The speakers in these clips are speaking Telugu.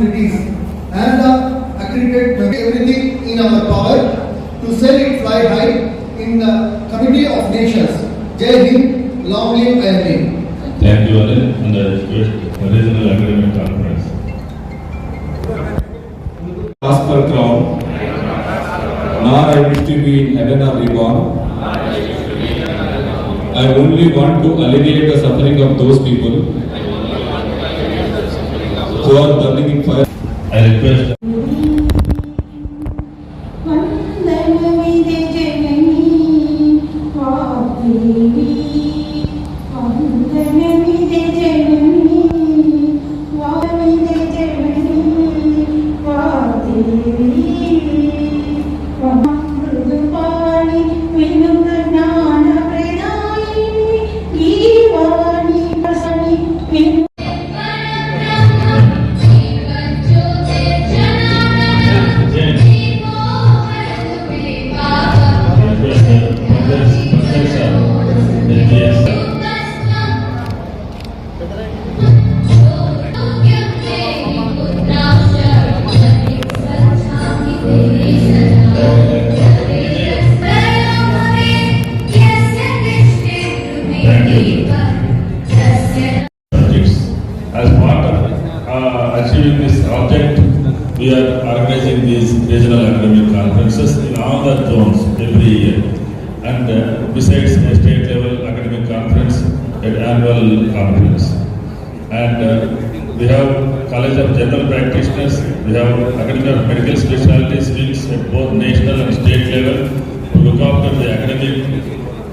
Responsibilities, and the accredited everything in our power to sell it fly high in the committee of nations. Jai Hind, long live IIT. Thank you, Alin, and the regional agreement conference. gospel crown, nor I wish to be in heaven or reborn. I only want to alleviate the suffering of those people in fire. I request. Are organizing these regional academic conferences in all the zones every year. And uh, besides a state level academic conference, at annual conference. And uh, we have College of General Practitioners, we have academic of medical specialties wings at both national and state level to look after the academic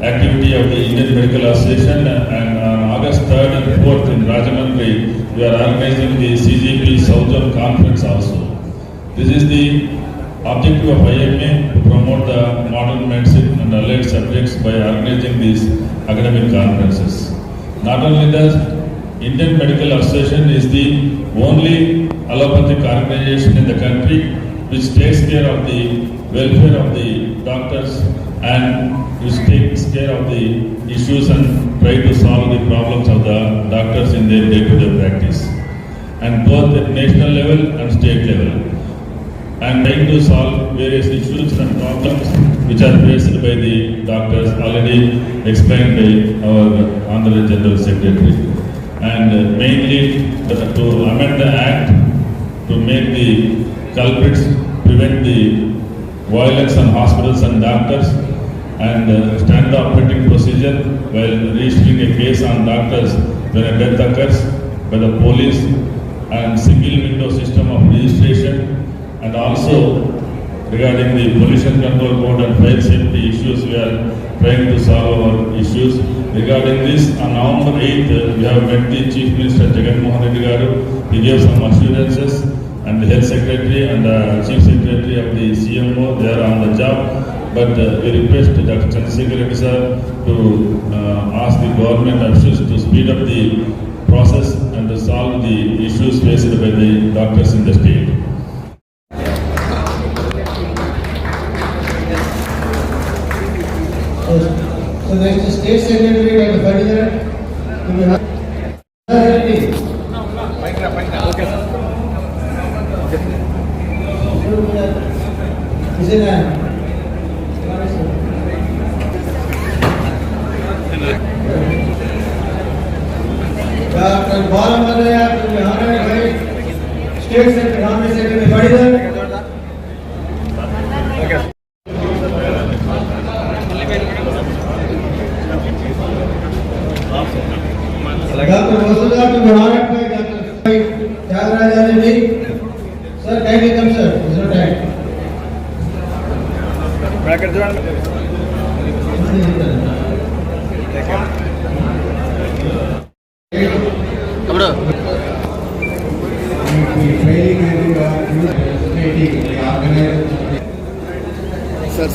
activity of the Indian Medical Association and on August 3rd and 4th in Rajahmundry, we are organizing the CGP South Zone Conference also. This is the objective of IMA to promote the modern medicine and allied subjects by organizing these academic conferences. Not only that, Indian Medical Association is the only allopathic organization in the country which takes care of the welfare of the doctors and which takes care of the issues and try to solve the problems of the doctors in their day-to-day practice. And both at national level and state level. And trying to solve various issues and problems which are faced by the doctors already explained by our Honorable General Secretary. And uh, mainly to amend the act to make the culprits prevent the violence on hospitals and doctors and uh, standard operating procedure while registering a case on doctors when a death occurs by the police and single window system of registration and also regarding the pollution control board and fire safety issues we are trying to solve our issues regarding this on November 8th uh, we have met the chief minister Jagan Mohan Reddy garu he gave some assurances and the health secretary and the chief secretary of the CMO, they are on the job. But uh, we request Dr. Chandrasekhar Reddy sir to uh, ask the government officials to speed up the process and to solve the issues faced by the doctors in the state. the next state secretary at the 30th.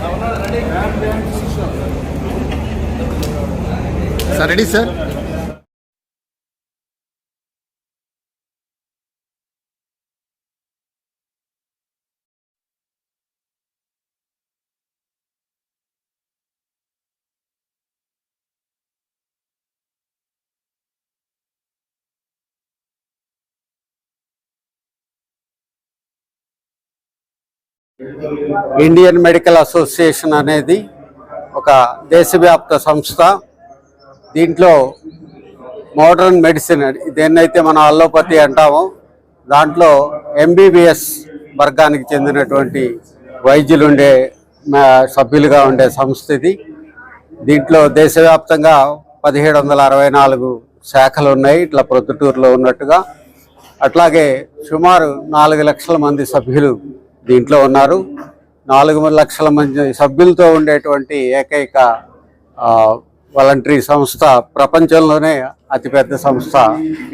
Sir. Sir ready sir? Indian medical association అనేది ఒక దేశవ్యాప్త సంస్థ. దీంట్లో మోడర్న్ మెడిసిన్ దేన్నైతే మనం అల్లోపతి అంటామో దాంట్లో ఎంబీబీఎస్ వర్గానికి చెందినటువంటి వైద్యులు ఉండే సభ్యులుగా ఉండే సంస్థ ఇది. దీంట్లో దేశవ్యాప్తంగా పదిహేడు వందల అరవై నాలుగు శాఖలు ఉన్నాయి ఇట్లా ప్రొద్దుటూరులో ఉన్నట్టుగా. అట్లాగే సుమారు నాలుగు లక్షల మంది సభ్యులు దీంట్లో ఉన్నారు. నాలుగు లక్షల మంది సభ్యులతో ఉండేటువంటి ఏకైక వాలంటరీ సంస్థ ప్రపంచంలోనే అతిపెద్ద సంస్థ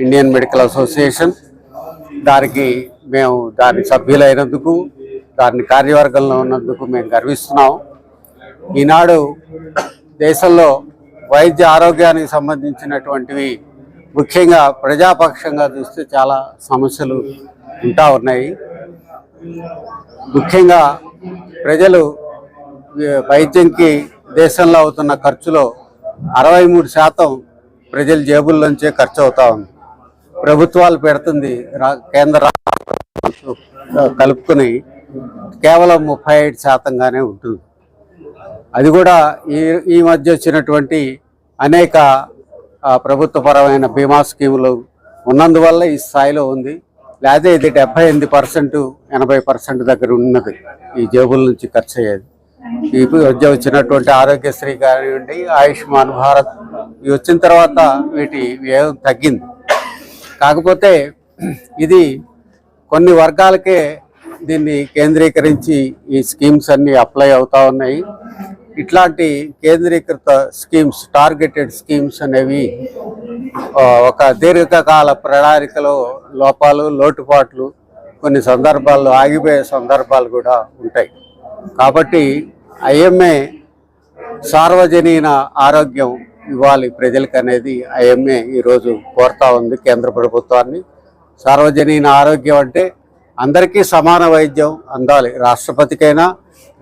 ఇండియన్ మెడికల్ అసోసియేషన్. దానికి మేము దాని సభ్యులైనందుకు దాని కార్యవర్గంలో ఉన్నందుకు మేము గర్విస్తున్నాం. ఈనాడు దేశంలో వైద్య ఆరోగ్యానికి సంబంధించినటువంటివి ముఖ్యంగా ప్రజాపక్షంగా చూస్తే చాలా సమస్యలు ఉంటా ఉన్నాయి. ముఖ్యంగా ప్రజలు వైద్యంకి దేశంలో అవుతున్న ఖర్చులో అరవై మూడు శాతం ప్రజల జేబుల్లోంచే ఖర్చు అవుతా ఉంది. ప్రభుత్వాలు పెడుతుంది కేంద్ర కలుపుకొని కేవలం ముప్పై ఐదు శాతంగానే ఉంటుంది. అది కూడా ఈ ఈ మధ్య వచ్చినటువంటి అనేక ప్రభుత్వపరమైన బీమా స్కీములు ఉన్నందువల్ల ఈ స్థాయిలో ఉంది. లేదా ఇది డెబ్బై ఎనిమిది పర్సెంట్ ఎనభై పర్సెంట్ దగ్గర ఉన్నది. ఈ జేబుల నుంచి ఖర్చు అయ్యేది. ఈ మధ్య వచ్చినటువంటి ఆరోగ్యశ్రీ కానివ్వండి ఆయుష్మాన్ భారత్ ఇవి వచ్చిన తర్వాత వీటి వ్యయం తగ్గింది. కాకపోతే ఇది కొన్ని వర్గాలకే దీన్ని కేంద్రీకరించి ఈ స్కీమ్స్ అన్ని అప్లై అవుతా ఉన్నాయి. ఇట్లాంటి కేంద్రీకృత స్కీమ్స్ టార్గెటెడ్ స్కీమ్స్ అనేవి ఒక దీర్ఘకాల ప్రణాళికలో లోపాలు లోటుపాట్లు కొన్ని సందర్భాల్లో ఆగిపోయే సందర్భాలు కూడా ఉంటాయి. కాబట్టి ఐఎంఏ సార్వజనీన ఆరోగ్యం ఇవ్వాలి ప్రజలకు అనేది ఐఎంఏ ఈరోజు కోరుతా ఉంది కేంద్ర ప్రభుత్వాన్ని. సార్వజనీన ఆరోగ్యం అంటే అందరికీ సమాన వైద్యం అందాలి. రాష్ట్రపతికైనా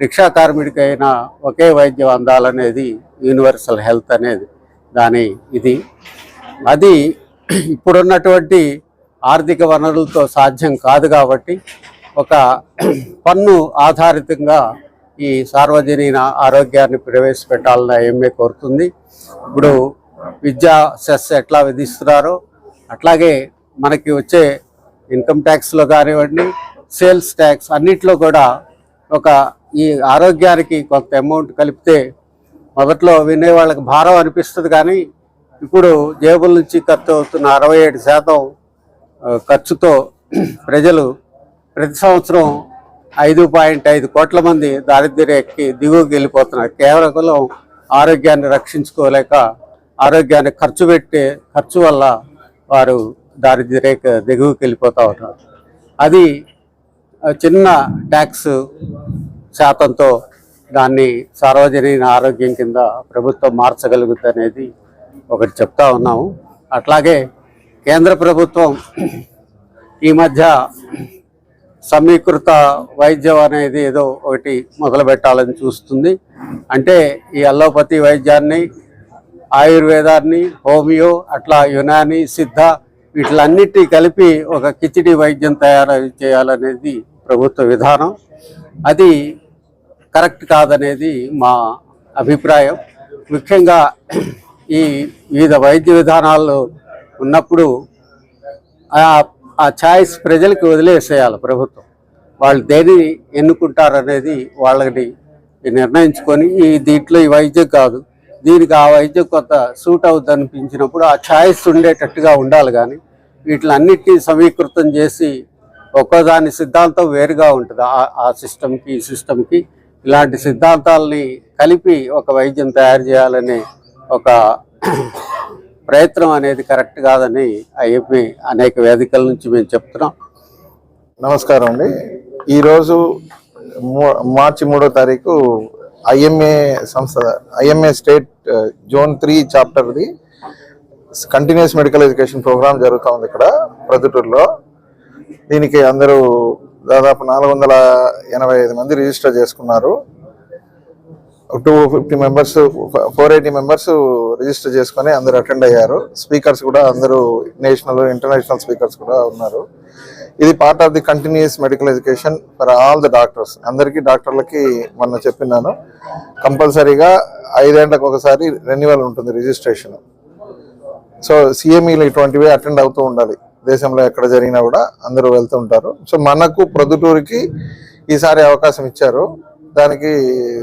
రిక్షా కార్మికుడికైనా ఒకే వైద్యం అందాలనేది యూనివర్సల్ హెల్త్ అనేది దాని ఇది. అది ఇప్పుడున్నటువంటి ఆర్థిక వనరులతో సాధ్యం కాదు కాబట్టి ఒక పన్ను ఆధారితంగా ఈ సార్వజనీన ఆరోగ్యాన్ని ప్రవేశపెట్టాలని ఎంఏ కోరుతుంది. ఇప్పుడు విద్యా సెస్ ఎట్లా విధిస్తున్నారో అట్లాగే మనకి వచ్చే ఇన్కమ్ ట్యాక్స్లో కానివ్వండి సేల్స్ ట్యాక్స్ అన్నిట్లో కూడా ఒక ఈ ఆరోగ్యానికి కొంత అమౌంట్ కలిపితే మొదట్లో వినే వాళ్ళకి భారం అనిపిస్తుంది కానీ ఇప్పుడు జేబుల నుంచి ఖర్చు అవుతున్న అరవై ఏడు శాతం ఖర్చుతో ప్రజలు ప్రతి సంవత్సరం ఐదు పాయింట్ ఐదు కోట్ల మంది దారిద్ర్య దిగువకి వెళ్ళిపోతున్నారు. కేవలం ఆరోగ్యాన్ని రక్షించుకోలేక ఆరోగ్యాన్ని ఖర్చు పెట్టే ఖర్చు వల్ల వారు దారిద్ర్యక దిగువకి వెళ్ళిపోతూ ఉంటారు అది చిన్న ట్యాక్స్ శాతంతో దాన్ని సార్వజనీన ఆరోగ్యం కింద ప్రభుత్వం మార్చగలుగుతుంది అనేది ఒకటి చెప్తా ఉన్నాము. అట్లాగే కేంద్ర ప్రభుత్వం ఈ మధ్య సమీకృత వైద్యం అనేది ఏదో ఒకటి మొదలుపెట్టాలని చూస్తుంది. అంటే ఈ అల్లోపతి వైద్యాన్ని ఆయుర్వేదాన్ని హోమియో అట్లా యునాని సిద్ధ వీటిలన్నిటి కలిపి ఒక కిచిడి వైద్యం తయారు చేయాలనేది ప్రభుత్వ విధానం. అది కరెక్ట్ కాదనేది మా అభిప్రాయం. ముఖ్యంగా ఈ వివిధ వైద్య విధానాలు ఉన్నప్పుడు ఆ- ఆ ఛాయిస్ ప్రజలకు వదిలేసేయాలి ప్రభుత్వం. వాళ్ళు దేని ఎన్నుకుంటారనేది వాళ్ళని నిర్ణయించుకొని ఈ దీంట్లో ఈ వైద్యం కాదు దీనికి ఆ వైద్యం కొంత సూట్ అవుద్ది అనిపించినప్పుడు ఆ ఛాయిస్ ఉండేటట్టుగా ఉండాలి కానీ వీటిలన్నిటినీ సమీకృతం చేసి ఒక్కోదాని సిద్ధాంతం వేరుగా ఉంటుంది. ఆ- ఆ సిస్టమ్కి ఈ సిస్టమ్కి ఇలాంటి సిద్ధాంతాలని కలిపి ఒక వైద్యం తయారు చేయాలనే ఒక ప్రయత్నం అనేది కరెక్ట్ కాదని ఐఎంఏ అనేక వేదికల నుంచి మేము చెప్తున్నాం. నమస్కారం అండి. ఈరోజు మార్చి మూడో తారీఖు ఐఎంఏ సంస్థ ఐఎంఏ స్టేట్ జోన్ త్రీ చాప్టర్ది కంటిన్యూస్ మెడికల్ ఎడ్యుకేషన్ ప్రోగ్రామ్ జరుగుతూ ఉంది ఇక్కడ ప్రొద్దుటూరులో. దీనికి అందరూ దాదాపు నాలుగు వందల ఎనభై ఐదు మంది రిజిస్టర్ చేసుకున్నారు. Two fifty members four eighty members register చేసుకొని అందరూ అటెండ్ అయ్యారు. స్పీకర్స్ కూడా అందరూ నేషనల్ ఇంటర్నేషనల్ స్పీకర్స్ కూడా ఉన్నారు. ఇది part of the continuous medical education for all the doctors అందరికీ డాక్టర్లకి మొన్న చెప్పినాను కంపల్సరీగా ఐదేళ్ళకు ఒకసారి రెన్యువల్ ఉంటుంది రిజిస్ట్రేషన్. సో సిఎంఈలు ఇటువంటివి అటెండ్ అవుతూ ఉండాలి. దేశంలో ఎక్కడ జరిగినా కూడా అందరూ వెళ్తూ ఉంటారు. సో మనకు ప్రొద్దుటూరుకి ఈసారి అవకాశం ఇచ్చారు. దానికి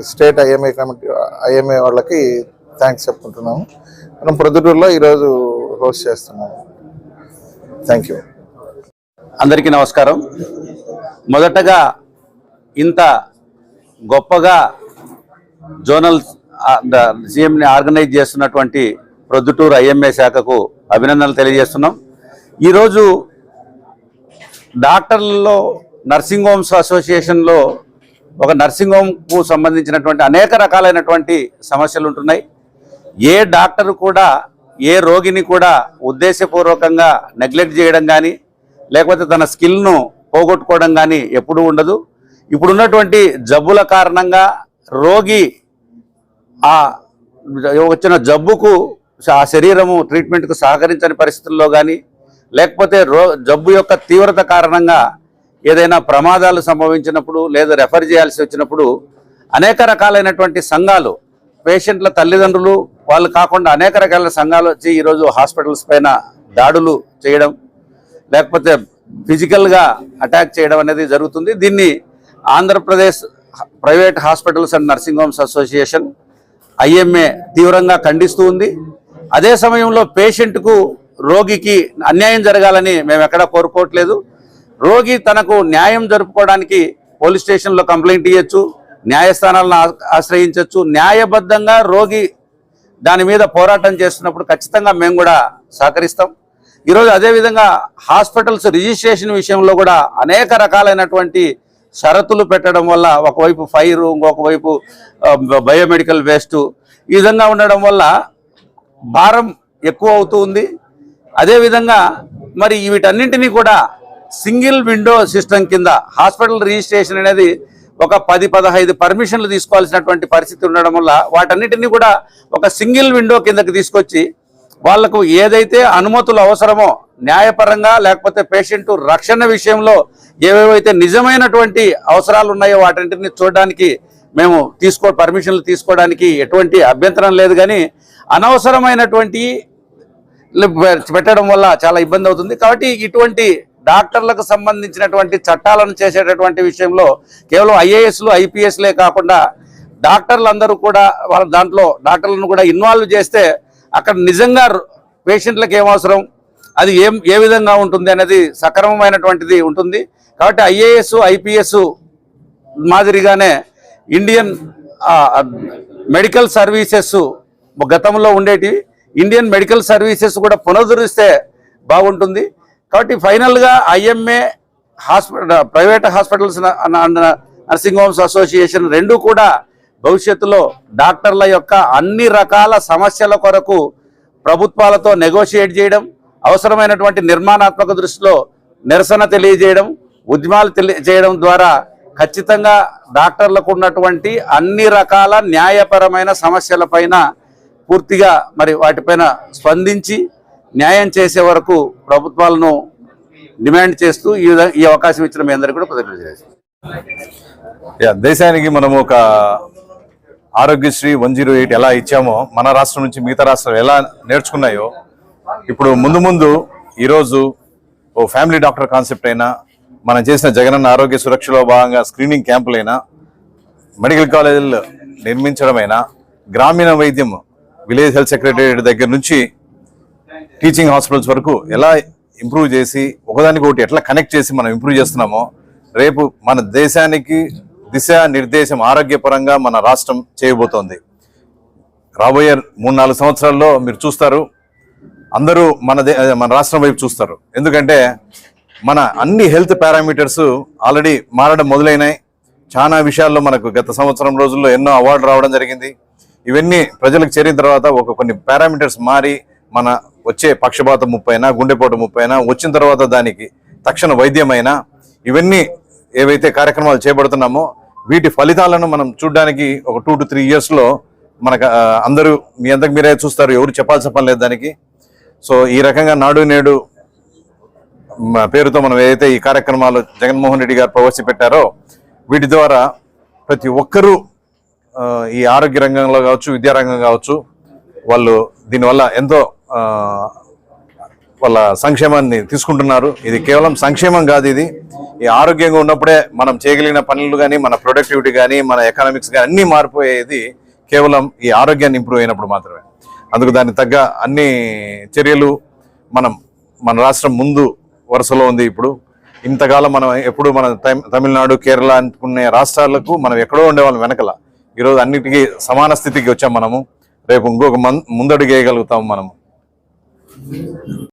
స్టేట్ ఐఎంఏ కమిటీ ఐఎంఏ వాళ్ళకి థ్యాంక్స్ చెప్పుకుంటున్నాము. మనం ప్రొద్దుటూరులో ఈరోజు హోస్ట్ చేస్తున్నాము. Thank you. అందరికీ నమస్కారం. మొదటగా ఇంత గొప్పగా జోనల్ సీఎంని ఆర్గనైజ్ చేస్తున్నటువంటి ప్రొద్దుటూరు ఐఎంఏ శాఖకు అభినందనలు తెలియజేస్తున్నాం. ఈరోజు డాక్టర్లలో నర్సింగ్ హోమ్స్ అసోసియేషన్లో ఒక నర్సింగ్ హోమ్కు సంబంధించినటువంటి అనేక రకాలైనటువంటి సమస్యలు ఉంటున్నాయి. ఏ డాక్టర్ కూడా ఏ రోగిని కూడా ఉద్దేశపూర్వకంగా నెగ్లెక్ట్ చేయడం కానీ లేకపోతే తన స్కిల్ను పోగొట్టుకోవడం కానీ ఎప్పుడూ ఉండదు. ఇప్పుడున్నటువంటి జబ్బుల కారణంగా రోగి ఆ వచ్చిన జబ్బుకు ఆ శరీరము ట్రీట్మెంట్కు సహకరించని పరిస్థితుల్లో కానీ లేకపోతే రో జబ్బు యొక్క తీవ్రత కారణంగా ఏదైనా ప్రమాదాలు సంభవించినప్పుడు లేదా రెఫర్ చేయాల్సి వచ్చినప్పుడు అనేక రకాలైనటువంటి సంఘాలు పేషెంట్ల తల్లిదండ్రులు వాళ్ళు కాకుండా అనేక రకాల సంఘాలు వచ్చి ఈరోజు హాస్పిటల్స్ పైన దాడులు చేయడం లేకపోతే ఫిజికల్గా అటాక్ చేయడం అనేది జరుగుతుంది. దీన్ని Andhra Pradesh private hospitals and nursing homes association IMA తీవ్రంగా ఖండిస్తూ ఉంది. అదే సమయంలో పేషెంట్కు రోగికి అన్యాయం జరగాలని మేము ఎక్కడా కోరుకోవట్లేదు. రోగి తనకు న్యాయం జరుపుకోవడానికి పోలీస్ స్టేషన్లో కంప్లైంట్ ఇవ్వచ్చు న్యాయస్థానాలను ఆశ్రయించవచ్చు న్యాయబద్ధంగా రోగి దాని మీద పోరాటం చేస్తున్నప్పుడు ఖచ్చితంగా మేము కూడా సహకరిస్తాం. ఈరోజు అదేవిధంగా హాస్పిటల్స్ రిజిస్ట్రేషన్ విషయంలో కూడా అనేక రకాలైనటువంటి షరతులు పెట్టడం వల్ల ఒకవైపు ఫైర్ ఇంకొకవైపు బయోమెడికల్ వేస్ట్ ఈ విధంగా ఉండడం వల్ల భారం ఎక్కువ అవుతూ ఉంది. అదేవిధంగా మరి వీటన్నింటినీ కూడా సింగిల్ విండో సిస్టమ్ కింద హాస్పిటల్ రిజిస్ట్రేషన్ అనేది ఒక పది పదహైదు పర్మిషన్లు తీసుకోవాల్సినటువంటి పరిస్థితి ఉండడం వల్ల వాటన్నిటినీ కూడా ఒక సింగిల్ విండో కిందకి తీసుకొచ్చి వాళ్ళకు ఏదైతే అనుమతులు అవసరమో న్యాయపరంగా లేకపోతే పేషెంట్ రక్షణ విషయంలో ఏవేవైతే నిజమైనటువంటి అవసరాలు ఉన్నాయో వాటన్నిటిని చూడడానికి మేము తీసుకో పర్మిషన్లు తీసుకోవడానికి ఎటువంటి అభ్యంతరం లేదు కానీ అనవసరమైనటువంటి పెట్టడం వల్ల చాలా ఇబ్బంది అవుతుంది. కాబట్టి ఇటువంటి డాక్టర్లకు సంబంధించినటువంటి చట్టాలను చేసేటటువంటి విషయంలో కేవలం ఐఏఎస్లు ఐపీఎస్లే కాకుండా డాక్టర్లు అందరూ కూడా వాళ్ళ దాంట్లో డాక్టర్లను కూడా ఇన్వాల్వ్ చేస్తే అక్కడ నిజంగా పేషెంట్లకు ఏమవసరం అవసరం? అది ఏం ఏ విధంగా ఉంటుంది అనేది సక్రమమైనటువంటిది ఉంటుంది. కాబట్టి ఐఏఎస్ ఐపీఎస్ మాదిరిగానే ఇండియన్ మెడికల్ సర్వీసెస్ గతంలో ఉండేటివి. ఇండియన్ మెడికల్ సర్వీసెస్ కూడా పునరుద్ధరిస్తే బాగుంటుంది. కాబట్టి ఫైనల్గా IMA hospital private hospitals nursing homes association రెండు కూడా భవిష్యత్తులో డాక్టర్ల యొక్క అన్ని రకాల సమస్యల కొరకు ప్రభుత్వాలతో నెగోషియేట్ చేయడం అవసరమైనటువంటి నిర్మాణాత్మక దృష్టిలో నిరసన తెలియజేయడం ఉద్యమాలు తెలియజేయడం ద్వారా ఖచ్చితంగా డాక్టర్లకు ఉన్నటువంటి అన్ని రకాల న్యాయపరమైన సమస్యలపైన పూర్తిగా మరి వాటిపైన స్పందించి న్యాయం చేసే వరకు ప్రభుత్వాలను డిమాండ్ చేస్తూ ఈ విధంగా ఈ అవకాశం ఇచ్చిన మీ అందరికీ కూడా కృతజ్ఞతలు యా, దేశానికి మనము ఒక ఆరోగ్యశ్రీ వన్ జీరో ఎయిట్ ఎలా ఇచ్చామో మన రాష్ట్రం నుంచి మిగతా రాష్ట్రాలు ఎలా నేర్చుకున్నాయో ఇప్పుడు ముందు ముందు ఈరోజు ఓ ఫ్యామిలీ డాక్టర్ కాన్సెప్ట్ అయినా మనం చేసిన జగనన్న ఆరోగ్య సురక్షలో భాగంగా స్క్రీనింగ్ క్యాంపులైనా మెడికల్ కాలేజీలు నిర్మించడమైనా గ్రామీణ వైద్యం విలేజ్ హెల్త్ సెక్రటరీ దగ్గర నుంచి టీచింగ్ హాస్పిటల్స్ వరకు ఎలా ఇంప్రూవ్ చేసి ఒకదానికి ఒకటి ఎట్లా కనెక్ట్ చేసి మనం ఇంప్రూవ్ చేస్తున్నామో రేపు మన దేశానికి దిశ నిర్దేశం ఆరోగ్యపరంగా మన రాష్ట్రం చేయబోతోంది. రాబోయే మూడు నాలుగు సంవత్సరాల్లో మీరు చూస్తారు అందరూ మన దే- మన రాష్ట్రం వైపు చూస్తారు. ఎందుకంటే మన అన్ని హెల్త్ పారామీటర్స్ ఆల్రెడీ మారడం మొదలైనాయి. చాలా విషయాల్లో మనకు గత సంవత్సరం రోజుల్లో ఎన్నో అవార్డు రావడం జరిగింది. ఇవన్నీ ప్రజలకు చేరిన తర్వాత ఒక కొన్ని పారామీటర్స్ మారి మన వచ్చే పక్షపాతం ముప్పైనా గుండెపోటు ముప్పైనా వచ్చిన తర్వాత దానికి తక్షణ వైద్యమైనా ఇవన్నీ ఏవైతే కార్యక్రమాలు చేపడుతున్నామో వీటి ఫలితాలను మనం చూడడానికి ఒక టూ టు త్రీ ఇయర్స్లో మనకు అందరూ మీ అంతకు మీరే చూస్తారు ఎవరు చెప్పాల్సిన పని లేదు దానికి. సో ఈ రకంగా నాడు నేడు పేరుతో మనం ఏదైతే ఈ కార్యక్రమాలు జగన్మోహన్ రెడ్డి గారు ప్రవేశపెట్టారో వీటి ద్వారా ప్రతి ఒక్కరూ ఈ ఆరోగ్య రంగంలో కావచ్చు విద్యారంగం కావచ్చు వాళ్ళు దీనివల్ల ఎంతో వాళ్ళ సంక్షేమాన్ని తీసుకుంటున్నారు. ఇది కేవలం సంక్షేమం కాదు ఇది. ఈ ఆరోగ్యంగా ఉన్నప్పుడే మనం చేయగలిగిన పనులు కానీ మన ప్రొడక్టివిటీ కానీ మన ఎకనామిక్స్ కానీ అన్నీ మారిపోయేది కేవలం ఈ ఆరోగ్యాన్ని ఇంప్రూవ్ అయినప్పుడు మాత్రమే. అందుకు దానికి తగ్గ అన్ని చర్యలు మనం మన రాష్ట్రం ముందు వరుసలో ఉంది ఇప్పుడు. ఇంతకాలం మనం ఎప్పుడు మన తమిళనాడు కేరళ అనుకునే రాష్ట్రాలకు మనం ఎక్కడో ఉండేవాళ్ళం వెనకల. ఈరోజు అన్నిటికీ సమాన స్థితికి వచ్చాం మనము. రేపు ఇంకొక మన్ ముందడుగు వేయగలుగుతాం మనము.